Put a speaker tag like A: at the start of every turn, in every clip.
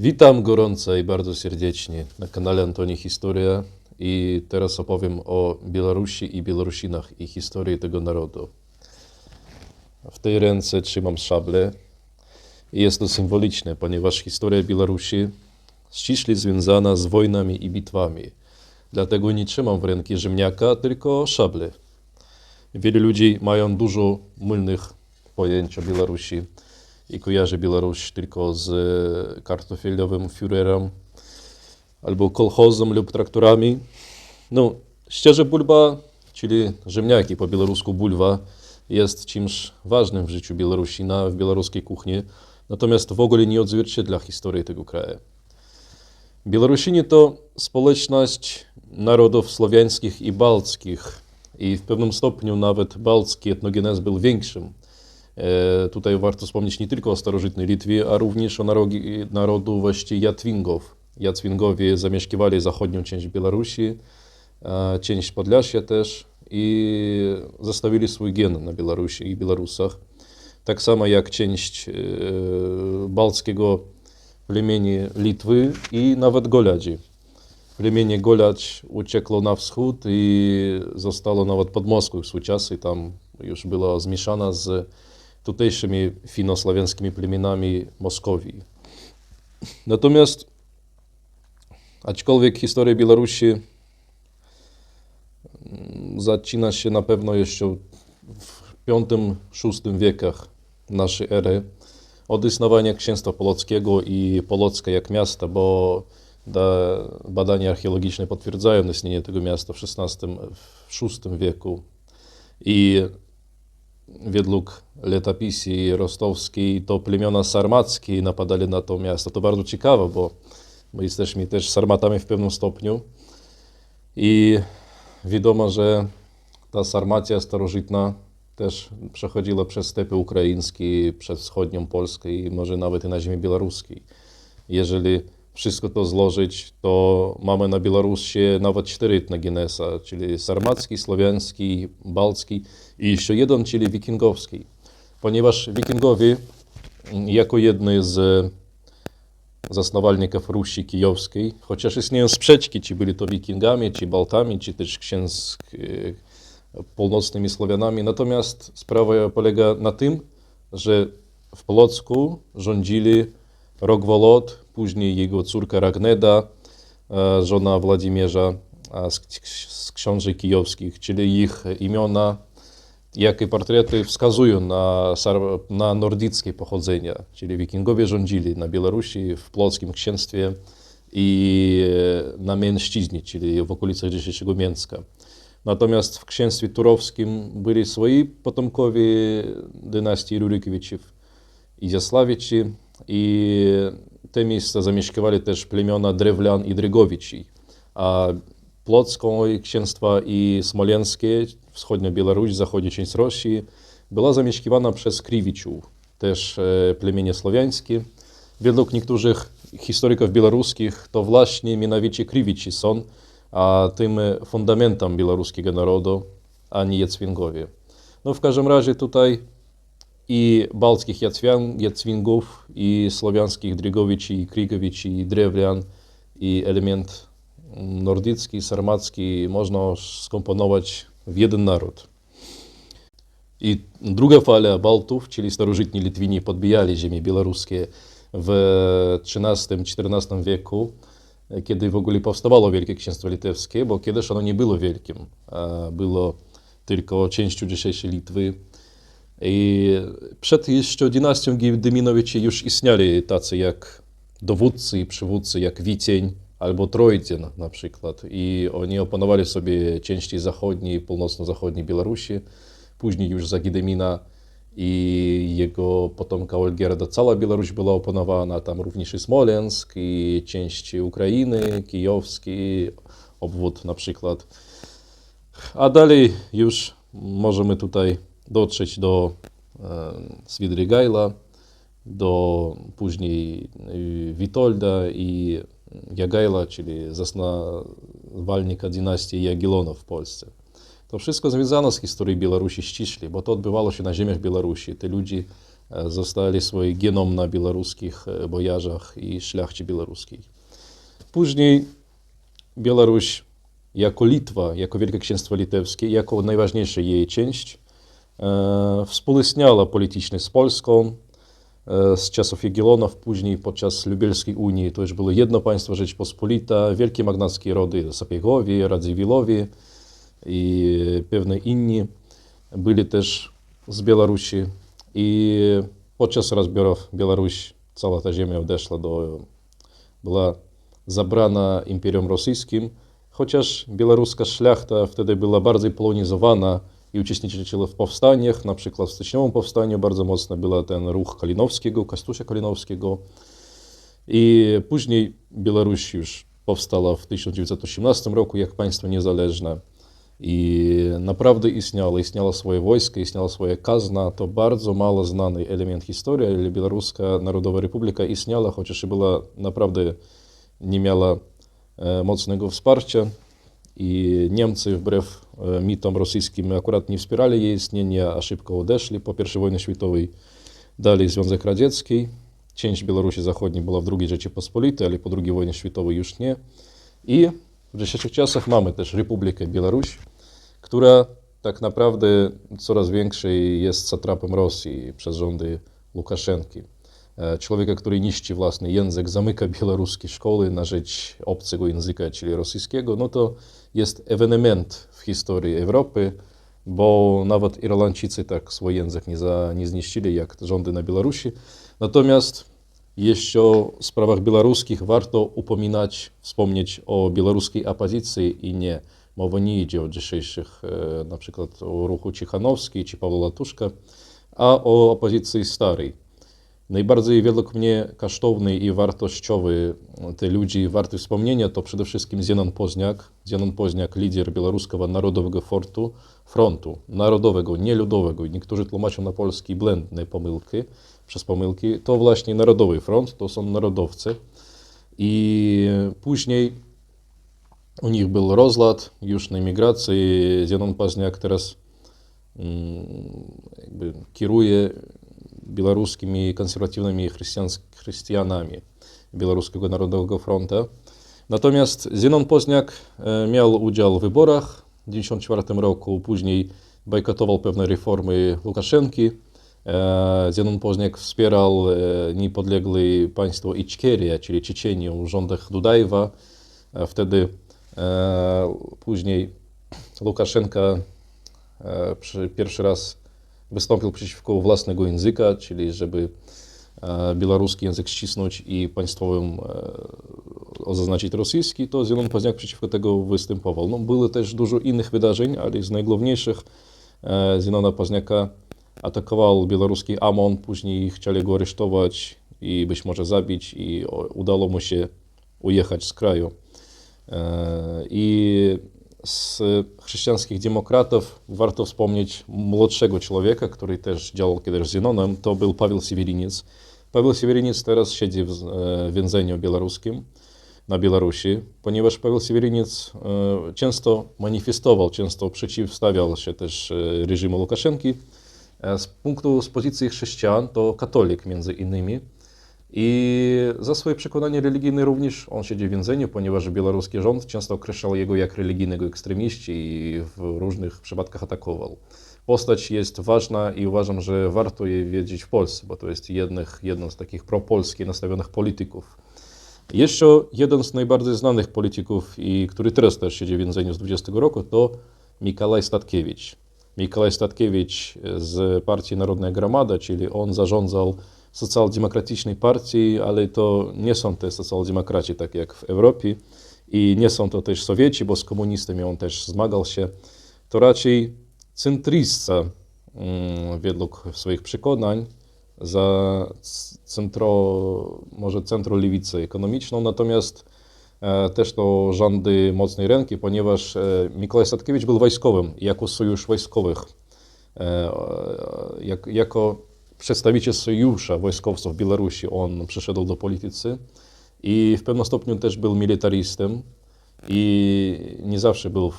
A: Witam gorąco i bardzo serdecznie na kanale Antoni Historia i teraz opowiem o Białorusi i Białorusinach i historii tego narodu. W tej ręce trzymam szablę i jest to symboliczne, ponieważ historia Białorusi ściśle związana z wojnami i bitwami. Dlatego nie trzymam w ręki rzemniaka, tylko szablę. Wielu ludzi mają dużo mylnych pojęć o Białorusi i kojarzy Białoruś tylko z e, kartofelowym Führerem albo kolchozem lub traktorami. No, szczerze bulba, czyli rzemniaki po białorusku bulwa, jest czymś ważnym w życiu Białorusina, w białoruskiej kuchni, natomiast w ogóle nie odzwierciedla historii tego kraju. Białorusini to społeczność narodów słowiańskich i bałtyckich i w pewnym stopniu nawet bałtycki etnogenez był większym. E, Tutaj warto wspomnieć nie tylko o starożytnej Litwie, a również o narodzi- narodowości Jatwingów. Jatwingowie zamieszkiwali zachodnią część Białorusi, e, część Podlasia też i zostawili swój gen na Białorusi i Białorusach. Tak samo jak część e, bałtyckiego plemieni Litwy i nawet Goladzi. Plemienie Goladź uciekło na wschód i zostało nawet pod Moskwą w swój czas i tam już było zmieszana z tutejszymi finosławiańskimi plemionami Moskowii. Natomiast, aczkolwiek historia Białorusi mm, zaczyna się na pewno jeszcze w V-VI wiekach naszej ery, od istnienia księstwa polockiego i Polocka jak miasta, bo da, badania archeologiczne potwierdzają istnienie tego miasta w XVI, w VI wieku. I według letopisy rostowskiej to plemiona sarmackie napadali na to miasto. To bardzo ciekawe, bo my jesteśmy też sarmatami w pewnym stopniu. I wiadomo, że ta Sarmacja starożytna też przechodziła przez stepy ukraińskie, przez wschodnią Polskę i może nawet i na ziemi białoruskiej. Jeżeli wszystko to złożyć, to mamy na Białorusi nawet cztery etnogenesa, czyli sarmacki, słowiański, bałtycki i jeszcze jeden, czyli wikingowski. Ponieważ wikingowie mm, jako jedni z zasnowalników Rusi Kijowskiej, chociaż istnieją sprzeczki, czy byli to wikingami, czy Bałtami, czy też księs e, północnymi Słowianami. Natomiast sprawa polega na tym, że w Polocku rządzili Rogwolod, później jego córka Ragneda, e, żona Władimierza z, książę kijowskich, czyli ich imiona, jak i portrety wskazują na, na nordyckie pochodzenie, czyli wikingowie rządzili na Białorusi, w Plockim księstwie i e, na Mięściźnie, czyli w okolicach dzisiejszego Mięcka. Natomiast w księstwie turowskim byli swoi potomkowie dynastii Rurikowiczów i i te miejsca zamieszkiwali też plemiona Drewlian i Drygowici, a Płocką księstwa i smoleńskie, wschodnia Białoruś, zachodnia część Rosji, była zamieszkiwana przez Kriwiczów, też e, plemienie słowiańskie. Według niektórych historyków białoruskich to właśnie mianowicie Kriwici są a tym fundamentem białoruskiego narodu, a nie Jacwingowie. No w każdym razie tutaj i bałtyckich Jacwian, Jacwingów, i słowiańskich Drygowici, Krigowici, i Drewlian, i element nordycki, sarmacki można skomponować w jeden naród. I druga fala Bałtów, czyli starożytni Litwini, podbijali ziemie białoruskie w XIII-XIV wieku, kiedy w ogóle powstawało Wielkie Księstwo Litewskie, bo kiedyś ono nie było wielkim, a było tylko częścią dzisiejszej Litwy. I przed jeszcze dynastią Gdyminowicz już istnieli tacy jak dowódcy i przywódcy, jak Wicień albo Trojdzen na przykład. I oni opanowali sobie części zachodniej, północno-zachodniej Białorusi. Później już za Gdymina i jego potomka Olgierda cała Białoruś była opanowana, tam również i Smoleńsk, i części Ukrainy, Kijowski, obwód na przykład. A dalej już możemy tutaj dotrzeć do e, Swidrigajla, do później y, Witolda i Jagajla, czyli zasnowalnika dynastii Jagiellonów w Polsce. To wszystko związane z historią Białorusi ściśle, bo to odbywało się na ziemiach Białorusi. Te ludzie e, zostali swój genom na białoruskich e, bojarzach i szlachcie białoruskiej. Później Białoruś jako Litwa, jako Wielkie Księstwo Litewskie, jako najważniejsza jej część, e, współistniała politycznie z Polską e, Unii to już było jedno państwo Rzeczpospolita, wielkie magnackie rody Sapiegowie, Radziwilowie i pewne inni byli też z Białorusi i podczas rozbiorów Białoruś, cała ta ziemia odeszła do, była zabrana Imperium Rosyjskim, chociaż białoruska szlachta wtedy była bardziej polonizowana i uczestniczyła w powstaniach, na przykład w styczniowym powstaniu bardzo mocno był ten ruch Kalinowskiego, Kostusia Kalinowskiego. I później Białoruś już powstała w 1918 roku jak państwo niezależne. I naprawdę istniało, istniało swoje wojsko, istniała swoja kazna, to bardzo mało znany element historii, ale Białoruska Narodowa Republika istniała, chociaż była naprawdę nie miała e, mocnego wsparcia i Niemcy wbrew e, mitom rosyjskim akurat nie wspierali jej istnienia, a szybko odeszli po I wojnie światowej. Dalej Związek Radziecki, część Białorusi Zachodniej była w II Rzeczypospolitej, ale po II wojnie światowej już nie. I w dzisiejszych czasach mamy też Republikę Białoruś, która tak naprawdę coraz większej jest satrapem Rosji przez rządy Łukaszenki. Człowieka, który niszczy własny język, zamyka białoruskie szkoły na rzecz obcego języka, czyli rosyjskiego, no to jest ewenement w historii Europy, bo nawet Irlandczycy tak swój język nie, za, zniszczyli jak rządy na Białorusi. Natomiast jeszcze o sprawach białoruskich warto upominać, wspomnieć o białoruskiej opozycji i nie. Mowa nie o dzisiejszych, e, na przykład o ruchu Cichanowski czy Pawła Latuszka, a o opozycji starej. Najbardziej według mnie kosztowny i wartościowy te ludzi warty wspomnienia to przede wszystkim Zenon Pozniak. Zenon Pozniak, lider białoruskiego Narodowego Fortu, Frontu Narodowego, nie ludowego. Niektórzy tłumaczą na polski błędne pomyłki, przez pomyłki. To właśnie Narodowy Front, to są narodowcy. I później u nich był rozlad już na emigracji. Zenon Pozniak teraz mm, jakby kieruje białoruskimi konserwatywnymi chrześcijan- chrześcijanami Białoruskiego Narodowego Frontu. Natomiast Zenon Pozniak miał udział w wyborach w 1994 roku, później bojkotował pewne reformy Łukaszenki. Zenon Pozniak wspierał niepodległe państwo Iczkeria, czyli Czeczenię w rządach Dudajewa. Wtedy później Łukaszenka pierwszy raz wystąpił przeciwko własnego języka, czyli żeby białoruski język ścisnąć i państwowym zaznaczyć rosyjski, to Zenon Pozniak przeciwko tego występował. No, było też dużo innych wydarzeń, ale z najgłówniejszych Zenona Pozniaka atakował białoruski AMON, później chcieli go aresztować i być może zabić i udało mu się ujechać z kraju. I z chrześcijańskich demokratów warto wspomnieć młodszego człowieka, który też działał kiedyś z Zenonem, to był Paweł Siewieriniec. Paweł Siewieriniec teraz siedzi w e, więzieniu białoruskim na Białorusi, ponieważ Paweł Siewieriniec e, często manifestował, często przeciwstawiał się też e, reżimu Łukaszenki. Z punktu, z pozycji chrześcijan to katolik między innymi. I za swoje przekonanie religijne również on siedzi w więzieniu, ponieważ białoruski rząd często określał jego jak religijnego ekstremiści i w różnych przypadkach atakował. Postać jest ważna i uważam, że warto jej wiedzieć w Polsce, bo to jest jednych, jeden z takich propolskich nastawionych polityków. Jeszcze jeden z najbardziej znanych polityków, i który teraz też siedzi w więzieniu z 20 roku, to Mikołaj Statkiewicz. Mikołaj Statkiewicz z Partii Narodna Gromada, czyli on zarządzał socjaldemokratycznej partii, ale to nie są te socjaldemokraci tak jak w Europie. I nie są to też Sowieci, bo z komunistami on też zmagał się. To raczej centrista mm, według swoich przekonań za centro, może centrolewicy ekonomiczną, natomiast e, też to rządy mocnej ręki, ponieważ e, Mikołaj Statkiewicz był wojskowym jako sojusz wojskowych, e, jak, jako przedstawiciel sojusza wojskowców Białorusi, on przyszedł do politycy i w pewnym stopniu też był militarystą i nie zawsze był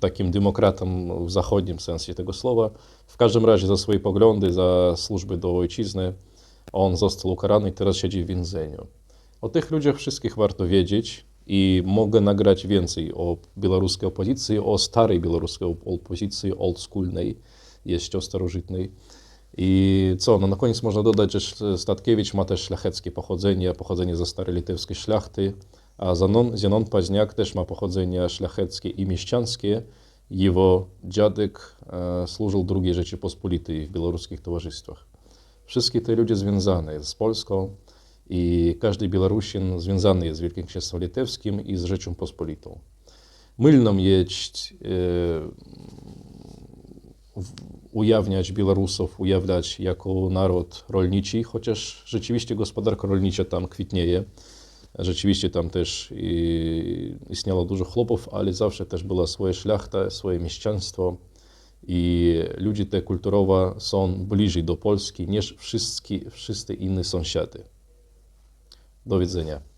A: takim demokratą w zachodnim sensie tego słowa. W każdym razie za swoje poglądy, za służby do ojczyzny on został ukarany i teraz siedzi w więzieniu. O tych ludziach wszystkich warto wiedzieć i mogę nagrać więcej o białoruskiej opozycji, o starej białoruskiej opozycji, oldschoolnej, jeszcze starożytnej. I co, no na koniec można dodać, że Statkiewicz ma też szlacheckie pochodzenie, pochodzenie ze starej litewskiej szlachty, a Zenon, Zenon Paźniak też ma pochodzenie szlacheckie i mieszczańskie. Jego dziadek e, służył II Rzeczypospolitej w białoruskich towarzystwach. Wszystkie te ludzie związane z Polską i każdy Białorusin związany jest z Wielkim Księstwem Litewskim i z Rzecząpospolitą. Mylną jest e, ujawniać Białorusów, ujawniać jako naród rolniczy, chociaż rzeczywiście gospodarka rolnicza tam kwitnieje. Rzeczywiście tam też i, istniało dużo chłopów, ale zawsze też była swoja szlachta, swoje mieszczaństwo i ludzie te kulturowo są bliżej do Polski niż wszyscy, wszyscy inni sąsiady. Do widzenia.